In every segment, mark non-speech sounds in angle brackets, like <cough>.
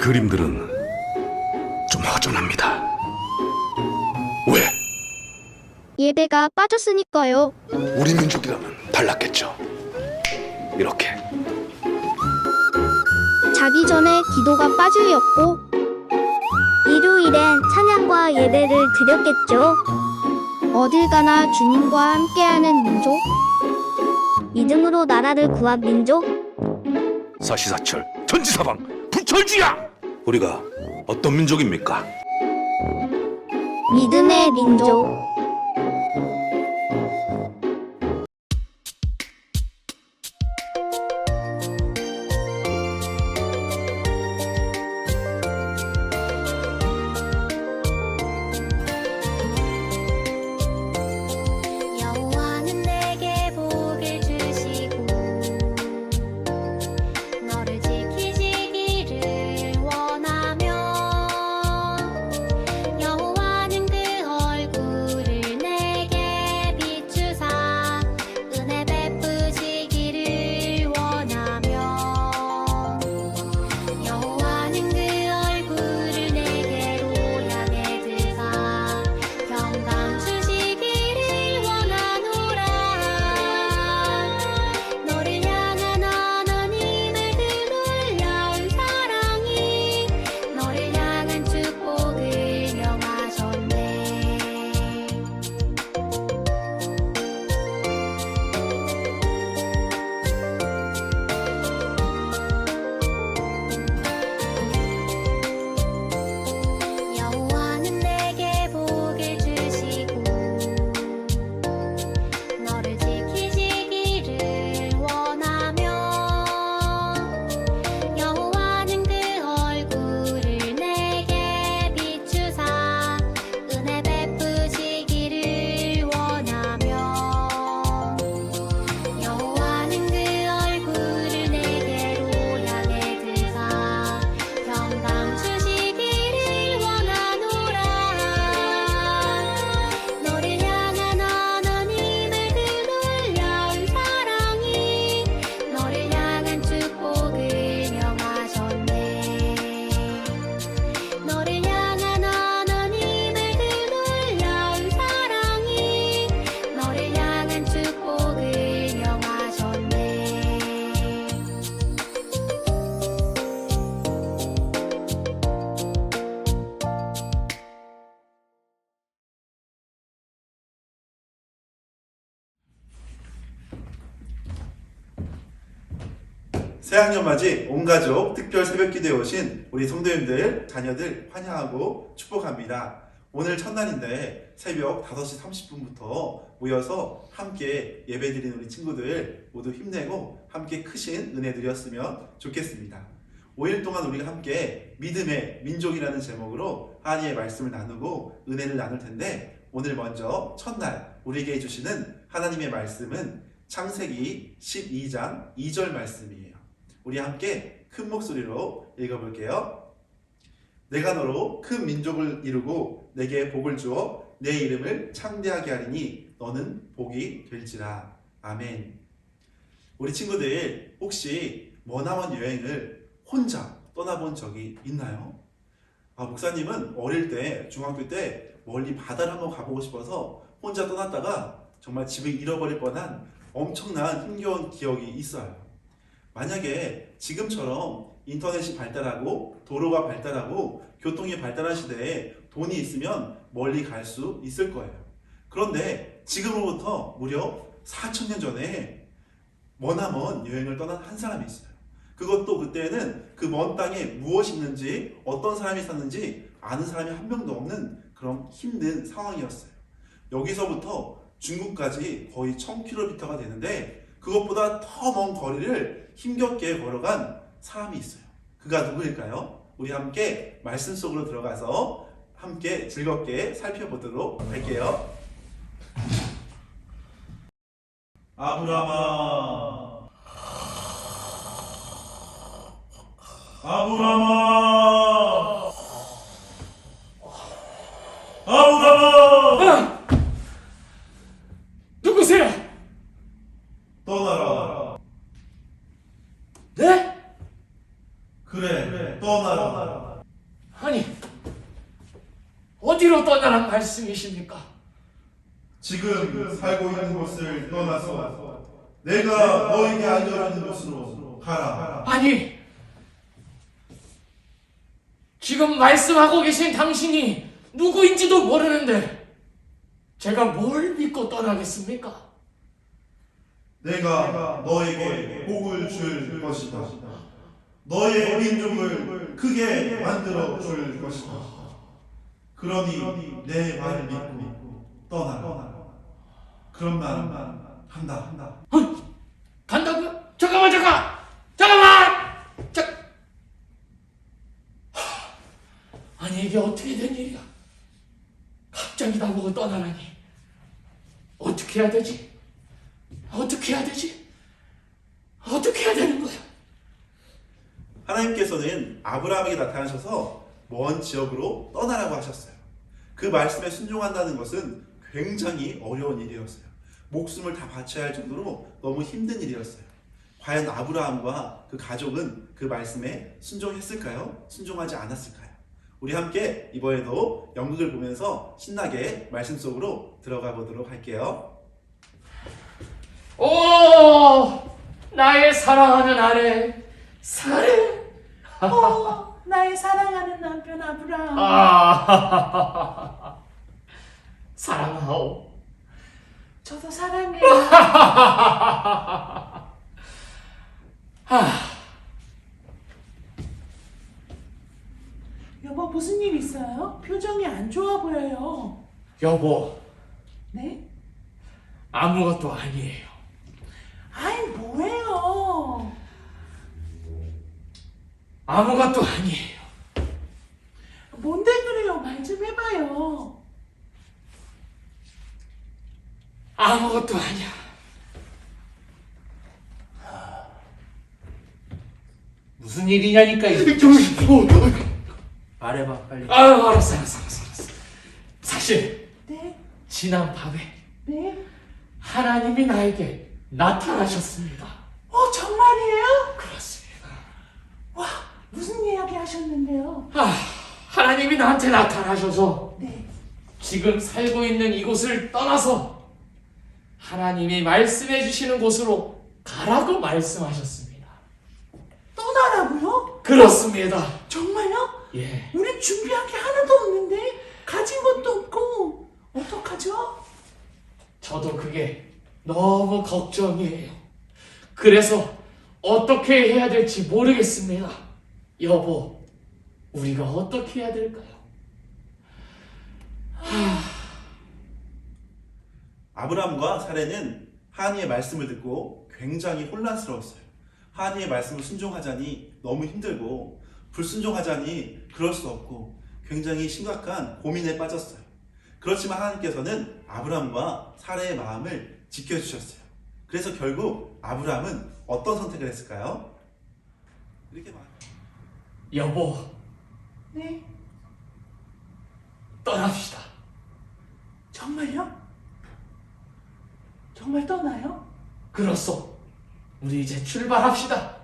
그림들은 좀 허전합니다. 왜? 예배가 빠졌으니까요. 우리 민족이라면 달랐겠죠. 이렇게 자기 전에 기도가 빠지였고 일요일엔 찬양과 예배를 드렸겠죠. 어딜 가나 주님과 함께하는 민족. 믿음으로 나라를 구한 민족. 사시사철 전지사방 부철주야. 우리가 어떤 민족입니까? 믿음의 민족. 새학년 맞이 온 가족 특별 새벽 기도에 오신 우리 성도님들, 자녀들 환영하고 축복합니다. 오늘 첫날인데 새벽 5시 30분부터 모여서 함께 예배드리는 우리 친구들 모두 힘내고 함께 크신 은혜 드렸으면 좋겠습니다. 5일 동안 우리가 함께 믿음의 민족이라는 제목으로 하나님의 말씀을 나누고 은혜를 나눌 텐데 오늘 먼저 첫날 우리에게 해주시는 하나님의 말씀은 창세기 12장 2절 말씀이에요. 우리 함께 큰 목소리로 읽어볼게요. 내가 너로 큰 민족을 이루고 내게 복을 주어 내 이름을 창대하게 하리니 너는 복이 될지라. 아멘. 우리 친구들 혹시 머나먼 여행을 혼자 떠나본 적이 있나요? 아, 목사님은 어릴 때 중학교 때 멀리 바다를 한번 가보고 싶어서 혼자 떠났다가 정말 집을 잃어버릴 뻔한 엄청난 힘겨운 기억이 있어요. 만약에 지금처럼 인터넷이 발달하고 도로가 발달하고 교통이 발달한 시대에 돈이 있으면 멀리 갈 수 있을 거예요. 그런데 지금으로부터 무려 4천년 전에 머나먼 여행을 떠난 한 사람이 있어요. 그것도 그때는 그 먼 땅에 무엇이 있는지 어떤 사람이 샀는지 아는 사람이 한 명도 없는 그런 힘든 상황이었어요. 여기서부터 중국까지 거의 1000km가 되는데 그것보다 더 먼 거리를 힘겹게 걸어간 사람이 있어요. 그가 누구일까요? 우리 함께 말씀 속으로 들어가서 함께 즐겁게 살펴보도록 할게요. 아브라마 아브라마 아브라마 누구세요? 떠나라 네? 그래 떠나라 아니, 어디로 떠나란 말씀이십니까? 지금 살고 있는 곳을 떠나서 내가 너에게 알려주는 곳으로 가라. 아니, 지금 말씀하고 계신 당신이 누구인지도 모르는데 제가 뭘 믿고 떠나겠습니까? 내가 너에게 복을 줄 것이다. 너의 민족을 크게 만들어 줄 것이다. 그러니 내 말을 믿고 떠나라. 그럼 난 한다. 한다. 간다고요? 잠깐만 잠깐! 잠깐만! 자... 하, 아니 이게 어떻게 된 일이야? 갑자기 나보고 떠나라니 어떻게 해야 되지? 어떻게 해야 되지? 어떻게 해야 되는 거야? 하나님께서는 아브라함에게 나타나셔서 먼 지역으로 떠나라고 하셨어요. 그 말씀에 순종한다는 것은 굉장히 어려운 일이었어요. 목숨을 다 바쳐야 할 정도로 너무 힘든 일이었어요. 과연 아브라함과 그 가족은 그 말씀에 순종했을까요? 순종하지 않았을까요? 우리 함께 이번에도 연극을 보면서 신나게 말씀 속으로 들어가 보도록 할게요. 오 나의 사랑하는 아내 사례 어, 나의 사랑하는 남편 아브라함. 아 <laughs> 사랑하오 저도 사랑해. <laughs> 여보 무슨 일 있어요? 표정이 안 좋아 보여요. 여보 네? 아무것도 아니에요 아이 뭐예요? 아무것도 아니에요 뭔데 그래요? 말 좀 해봐요. 아무것도 아니야 무슨 일이냐니까 이 말해봐 빨리 아유 알았어 알았어 알았어 알았어 사실 네? 지난 밤에 네? 하나님이 나에게 나타나셨습니다 어 정말이에요? 그렇습니다 와 무슨 이야기 하셨는데요? 아 하나님이 나한테 나타나셔서 네. 지금 살고 있는 이곳을 떠나서 하나님이 말씀해 주시는 곳으로 가라고 말씀하셨습니다 떠나라고요? 그렇습니다 정말요? 예 우리 준비한 게 하나도 없는데 가진 것도 없고 어떡하죠? 저도 그게 너무 걱정이에요. 그래서 어떻게 해야 될지 모르겠습니다. 여보, 우리가 어떻게 해야 될까요? 아브라함과 사례는 하나님의 말씀을 듣고 굉장히 혼란스러웠어요. 하나님의 말씀을 순종하자니 너무 힘들고 불순종하자니 그럴 수 없고 굉장히 심각한 고민에 빠졌어요. 그렇지만 하나님께서는 아브라함과 사례의 마음을 지켜주셨어요. 그래서 결국 아브라함은 어떤 선택을 했을까요? 이렇게 말. 여보, 네? 떠납시다. 정말요? 정말 떠나요? 그렇소. 우리 이제 출발합시다.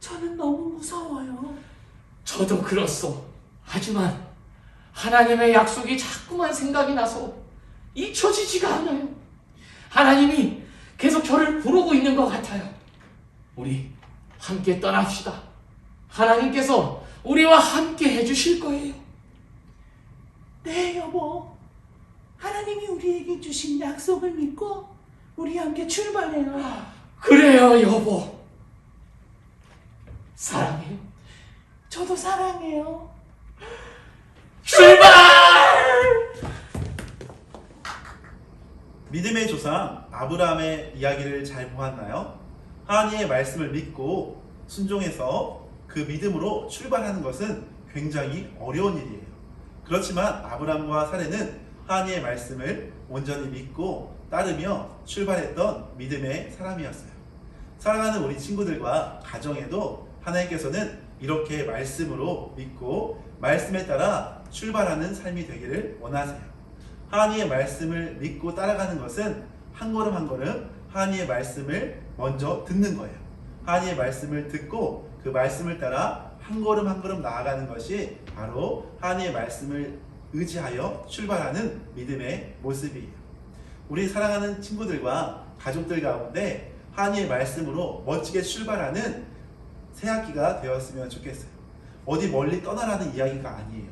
저는 너무 무서워요. 저도 그렇소. 하지만 하나님의 약속이 자꾸만 생각이 나서 잊혀지지가 않아요. 하나님이 계속 저를 부르고 있는 것 같아요. 우리 함께 떠납시다. 하나님께서 우리와 함께 해주실 거예요. 네, 여보. 하나님이 우리에게 주신 약속을 믿고 우리 함께 출발해요. 그래요, 여보. 사랑해요. 저도 사랑해요. 출발! 믿음의 조상 아브라함의 이야기를 잘 보았나요? 하나님의 말씀을 믿고 순종해서 그 믿음으로 출발하는 것은 굉장히 어려운 일이에요. 그렇지만 아브라함과 사례는 하나님의 말씀을 온전히 믿고 따르며 출발했던 믿음의 사람이었어요. 사랑하는 우리 친구들과 가정에도 하나님께서는 이렇게 말씀으로 믿고 말씀에 따라 출발하는 삶이 되기를 원하세요. 하나님의 말씀을 믿고 따라가는 것은 한 걸음 한 걸음 하나님의 말씀을 먼저 듣는 거예요. 하나님의 말씀을 듣고 그 말씀을 따라 한 걸음 한 걸음 나아가는 것이 바로 하나님의 말씀을 의지하여 출발하는 믿음의 모습이에요. 우리 사랑하는 친구들과 가족들 가운데 하나님의 말씀으로 멋지게 출발하는 새 학기가 되었으면 좋겠어요. 어디 멀리 떠나라는 이야기가 아니에요.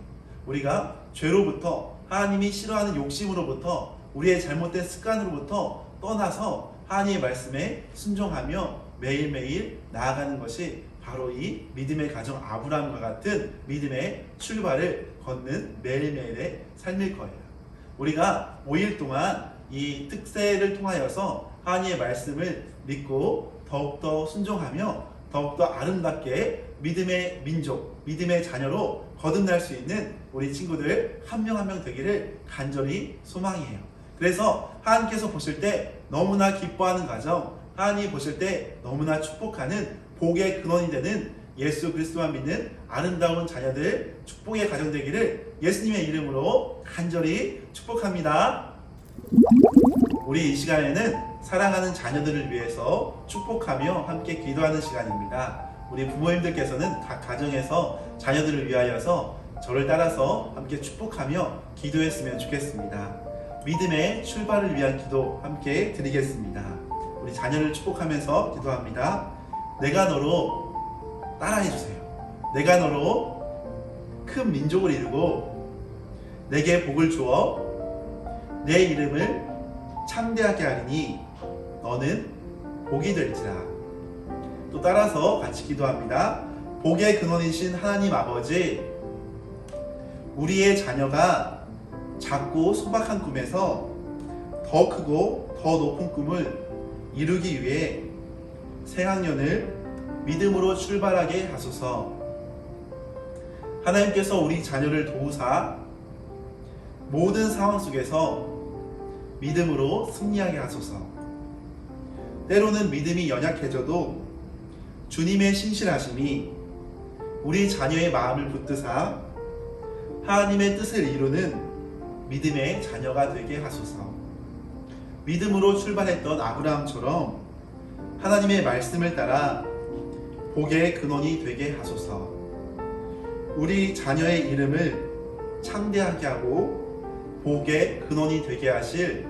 우리가 죄로부터 하나님이 싫어하는 욕심으로부터 우리의 잘못된 습관으로부터 떠나서 하나님의 말씀에 순종하며 매일매일 나아가는 것이 바로 이 믿음의 가정 아브라함과 같은 믿음의 출발을 걷는 매일매일의 삶일 거예요. 우리가 5일 동안 이 특세를 통하여서 하나님의 말씀을 믿고 더욱더 순종하며 더욱더 아름답게 믿음의 민족, 믿음의 자녀로 거듭날 수 있는 우리 친구들 한 명 한 명 되기를 간절히 소망이에요. 그래서 하나님께서 보실 때 너무나 기뻐하는 가정, 하나님이 보실 때 너무나 축복하는 복의 근원이 되는 예수 그리스도만 믿는 아름다운 자녀들 축복의 가정 되기를 예수님의 이름으로 간절히 축복합니다. 우리 이 시간에는 사랑하는 자녀들을 위해서 축복하며 함께 기도하는 시간입니다. 우리 부모님들께서는 각 가정에서 자녀들을 위하여서 저를 따라서 함께 축복하며 기도했으면 좋겠습니다. 믿음의 출발을 위한 기도 함께 드리겠습니다. 우리 자녀를 축복하면서 기도합니다. 내가 너로 따라해 주세요. 내가 너로 큰 민족을 이루고 내게 복을 주어 내 이름을 창대하게 하리니 너는 복이 될지라. 또 따라서 같이 기도합니다. 복의 근원이신 하나님 아버지, 우리의 자녀가 작고 소박한 꿈에서 더 크고 더 높은 꿈을 이루기 위해 새학년을 믿음으로 출발하게 하소서. 하나님께서 우리 자녀를 도우사 모든 상황 속에서 믿음으로 승리하게 하소서. 때로는 믿음이 연약해져도 주님의 신실하심이 우리 자녀의 마음을 붙드사 하나님의 뜻을 이루는 믿음의 자녀가 되게 하소서. 믿음으로 출발했던 아브라함처럼 하나님의 말씀을 따라 복의 근원이 되게 하소서. 우리 자녀의 이름을 창대하게 하고 복의 근원이 되게 하실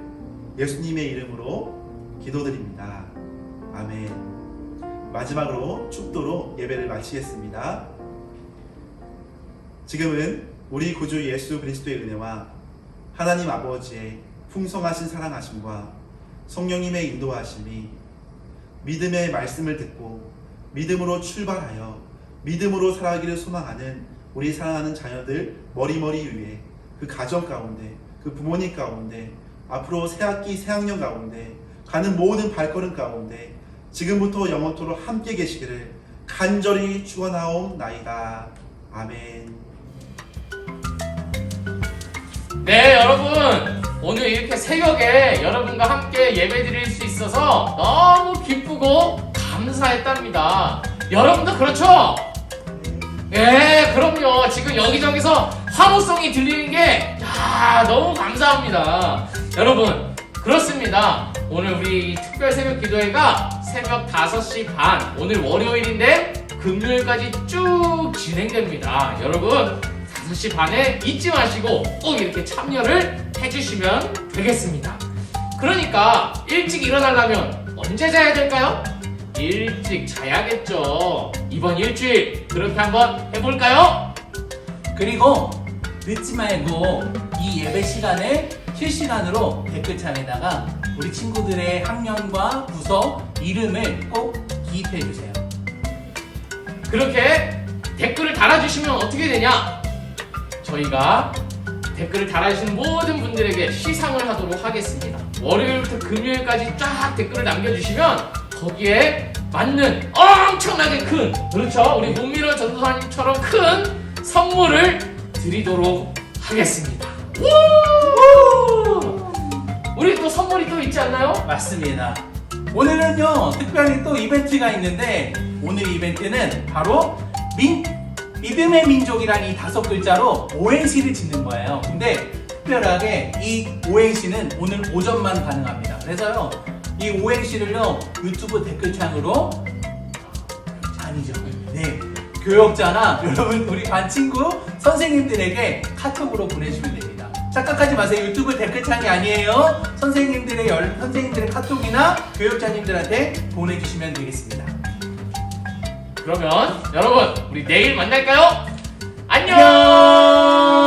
예수님의 이름으로 기도드립니다. 아멘. 마지막으로 축도로 예배를 마치겠습니다. 지금은 우리 구주 예수 그리스도의 은혜와 하나님 아버지의 풍성하신 사랑하심과 성령님의 인도하심이 믿음의 말씀을 듣고 믿음으로 출발하여 믿음으로 살아가기를 소망하는 우리 사랑하는 자녀들 머리머리 위에 그 가정 가운데 그 부모님 가운데 앞으로 새학기 새학년 가운데 가는 모든 발걸음 가운데 지금부터 영원토록 함께 계시기를 간절히 축원하옵나이다. 아멘. 네, 여러분. 오늘 이렇게 새벽에 여러분과 함께 예배 드릴 수 있어서 너무 기쁘고 감사했답니다. 여러분도 그렇죠? 예, 그럼요. 지금 여기저기서 환호성이 들리는 게, 야, 너무 감사합니다. 여러분, 그렇습니다. 오늘 우리 특별 새벽 기도회가 새벽 5시 반, 오늘 월요일인데 금요일까지 쭉 진행됩니다. 여러분, 5시 반에 잊지 마시고 꼭 이렇게 참여를 해주시면 되겠습니다. 그러니까 일찍 일어나려면 언제 자야 될까요? 일찍 자야겠죠. 이번 일주일 그렇게 한번 해볼까요? 그리고 늦지 말고 이 예배 시간에 실시간으로 댓글창에다가 우리 친구들의 학년과 부서 이름을 꼭 기입해 주세요. 그렇게 댓글을 달아주시면 어떻게 되냐? 저희가 댓글을 달아주시는 모든 분들에게 시상을 하도록 하겠습니다. 월요일부터 금요일까지 쫙 댓글을 남겨주시면 거기에 맞는 엄청나게 큰, 그렇죠? 우리 문민호 전도사님처럼 큰 선물을 드리도록 하겠습니다. 우! 우리 또 선물이 또 있지 않나요? 맞습니다. 오늘은요 특별히 또 이벤트가 있는데 오늘 이벤트는 바로 민 믿음의 민족이라는 이 다섯 글자로 오행시를 짓는 거예요. 근데 특별하게 이 오행시는 오늘 오전만 가능합니다. 그래서요, 이 오행시를요, 유튜브 댓글창으로 아니죠. 네. 교역자나 <laughs> 여러분 우리 반 친구 선생님들에게 카톡으로 보내주면 됩니다. 착각하지 마세요. 유튜브 댓글창이 아니에요. 선생님들의 열, 선생님들의 카톡이나 교역자님들한테 보내주시면 되겠습니다. 그러면 여러분 우리 내일 만날까요? 안녕!